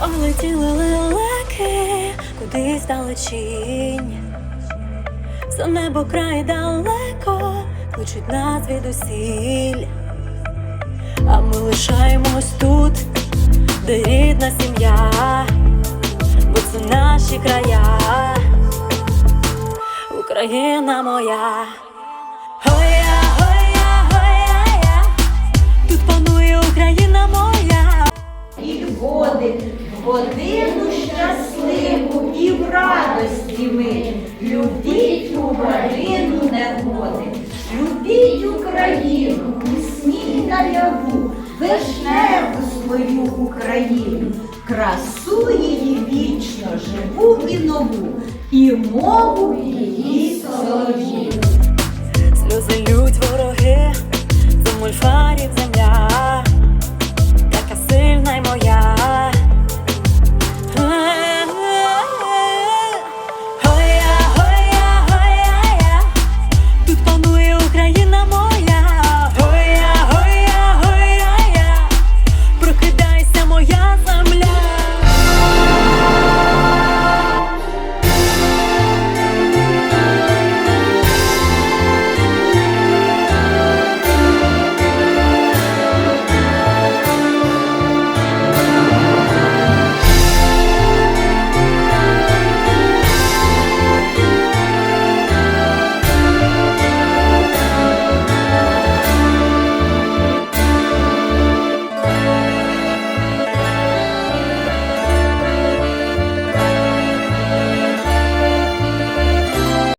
Полетіли лелеки кудись далечінь. За небо край далеко кличуть нас звідусіль. А ми лишаємось тут, де рідна сім'я, бо це наші края, Україна моя. Годину щасливу і в радості ми. Любіть Україну негоди, любіть Україну, у сні наяву, вишневу свою Україну, красу її вічно живу і нову, і мову її солов'їну.